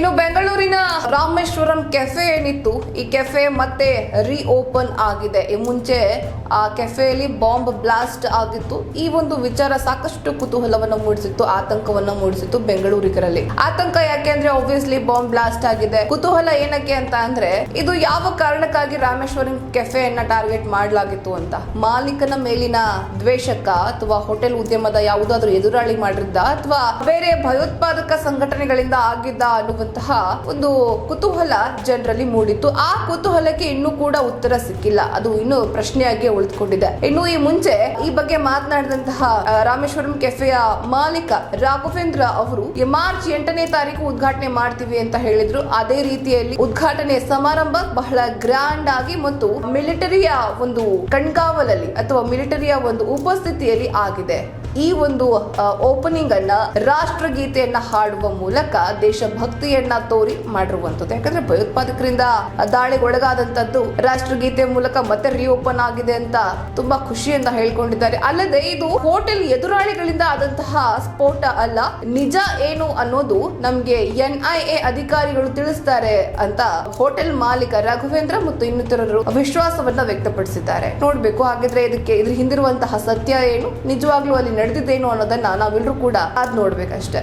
ಇನ್ನು ಬೆಂಗಳೂರಿನ ರಾಮೇಶ್ವರಂ ಕೆಫೆ ಏನಿತ್ತು, ಈ ಕೆಫೆ ಮತ್ತೆ ಓಪನ್ ಆಗಿದೆ. ಈ ಮುಂಚೆ, ಆ ಕೆಫೆಯಲ್ಲಿ ಬಾಂಬ್ ಬ್ಲಾಸ್ಟ್ ಆಗಿತ್ತು. ಈ ಒಂದು ವಿಚಾರ ಸಾಕಷ್ಟು ಕುತೂಹಲವನ್ನು ಮೂಡಿಸಿತ್ತು, ಆತಂಕವನ್ನ ಮೂಡಿಸಿತ್ತು ಬೆಂಗಳೂರಿಗರಲ್ಲಿ. ಆತಂಕ ಯಾಕೆ ಅಂದ್ರೆ ಆಬ್ವಿಯಸ್ಲಿ ಬಾಂಬ್ ಬ್ಲಾಸ್ಟ್ ಆಗಿದೆ. ಕುತೂಹಲ ಏನಕ್ಕೆ ಅಂತ ಅಂದ್ರೆ, ಇದು ಯಾವ ಕಾರಣಕ್ಕಾಗಿ ರಾಮೇಶ್ವರಂ ಕೆಫೆಯನ್ನ ಟಾರ್ಗೆಟ್ ಮಾಡಲಾಗಿತ್ತು ಅಂತ. ಮಾಲೀಕನ ಮೇಲಿನ ದ್ವೇಷಕ್ಕ ಅಥವಾ ಹೋಟೆಲ್ ಉದ್ಯಮದ ಯಾವುದಾದ್ರೂ ಎದುರಾಳಿ ಮಾಡಿದ್ದ ಅಥವಾ ಬೇರೆ ಭಯೋತ್ಪಾದಕ ಸಂಘಟನೆಗಳಿಂದ ಆಗಿದ್ದ ಅನ್ನುವಂತಹ ಒಂದು ಕುತೂಹಲ ಜನರಲ್ಲಿ ಮೂಡಿತ್ತು. ಆ ಕುತೂಹಲಕ್ಕೆ ಇನ್ನೂ ಕೂಡ ಉತ್ತರ ಸಿಕ್ಕಿಲ್ಲ. ಅದು ಇನ್ನು ಪ್ರಶ್ನೆಯಾಗಿ ಉಳಿದುಕೊಂಡಿದೆ. ಇನ್ನು ಈ ಮುಂಚೆ ಈ ಬಗ್ಗೆ ಮಾತನಾಡಿದಂತಹ ರಾಮೇಶ್ವರಂ ಕೆಫೆಯ ಮಾಲೀಕ ರಾಘವೇಂದ್ರ ಅವರು ಮಾರ್ಚ್ ಎಂಟನೇ ತಾರೀಕು ಉದ್ಘಾಟನೆ ಮಾಡ್ತೀವಿ ಅಂತ ಹೇಳಿದ್ರು. ಅದೇ ರೀತಿಯಲ್ಲಿ ಉದ್ಘಾಟನೆ ಸಮಾರಂಭ ಬಹಳ ಗ್ರ್ಯಾಂಡ್ ಆಗಿ ಮತ್ತು ಮಿಲಿಟರಿಯ ಒಂದು ಕಣ್ಗಾವಲಲ್ಲಿ ಅಥವಾ ಮಿಲಿಟರಿಯ ಒಂದು ಉಪಸ್ಥಿತಿಯಲ್ಲಿ ಆಗಿದೆ. ಈ ಒಂದು ಓಪನಿಂಗ್ ಅನ್ನ ರಾಷ್ಟ್ರಗೀತೆಯನ್ನ ಹಾಡುವ ಮೂಲಕ ದೇಶಭಕ್ತಿಯನ್ನ ತೋರಿ ಮಾಡಿರುವಂತದ್ದು ಯಾಕಂದ್ರೆ ಭಯೋತ್ಪಾದಕರಿಂದ ದಾಳಿಗೊಳಗಾದಂತದ್ದು ರಾಷ್ಟ್ರಗೀತೆ ಮೂಲಕ ಮತ್ತೆ ರಿಓಪನ್ ಆಗಿದೆ ಅಂತ ತುಂಬಾ ಖುಷಿಯಿಂದ ಹೇಳ್ಕೊಂಡಿದ್ದಾರೆ. ಅಲ್ಲದೆ ಇದು ಹೋಟೆಲ್ ಎದುರಾಳಿಗಳಿಂದ ಆದಂತಹ ಸ್ಫೋಟ ಅಲ್ಲ, ನಿಜ ಏನು ಅನ್ನೋದು ನಮ್ಗೆ ಎನ್ ಐ ಅಧಿಕಾರಿಗಳು ತಿಳಿಸ್ತಾರೆ ಅಂತ ಹೋಟೆಲ್ ಮಾಲೀಕ ರಘುವೇಂದ್ರ ಮತ್ತು ಇನ್ನಿತರರು ವಿಶ್ವಾಸವನ್ನ ವ್ಯಕ್ತಪಡಿಸಿದ್ದಾರೆ. ನೋಡ್ಬೇಕು, ಹಾಗಿದ್ರೆ ಇದಕ್ಕೆ, ಇದ್ರ ಹಿಂದಿರುವಂತಹ ಸತ್ಯ ಏನು? ನಿಜವಾಗ್ಲೂ ಅಲ್ಲಿ ನಡೆದಿದ್ದೇನು ಅನ್ನೋದನ್ನ ನಾವೆಲ್ಲರೂ ಕೂಡ ಅದ್ ನೋಡ್ಬೇಕಷ್ಟೇ.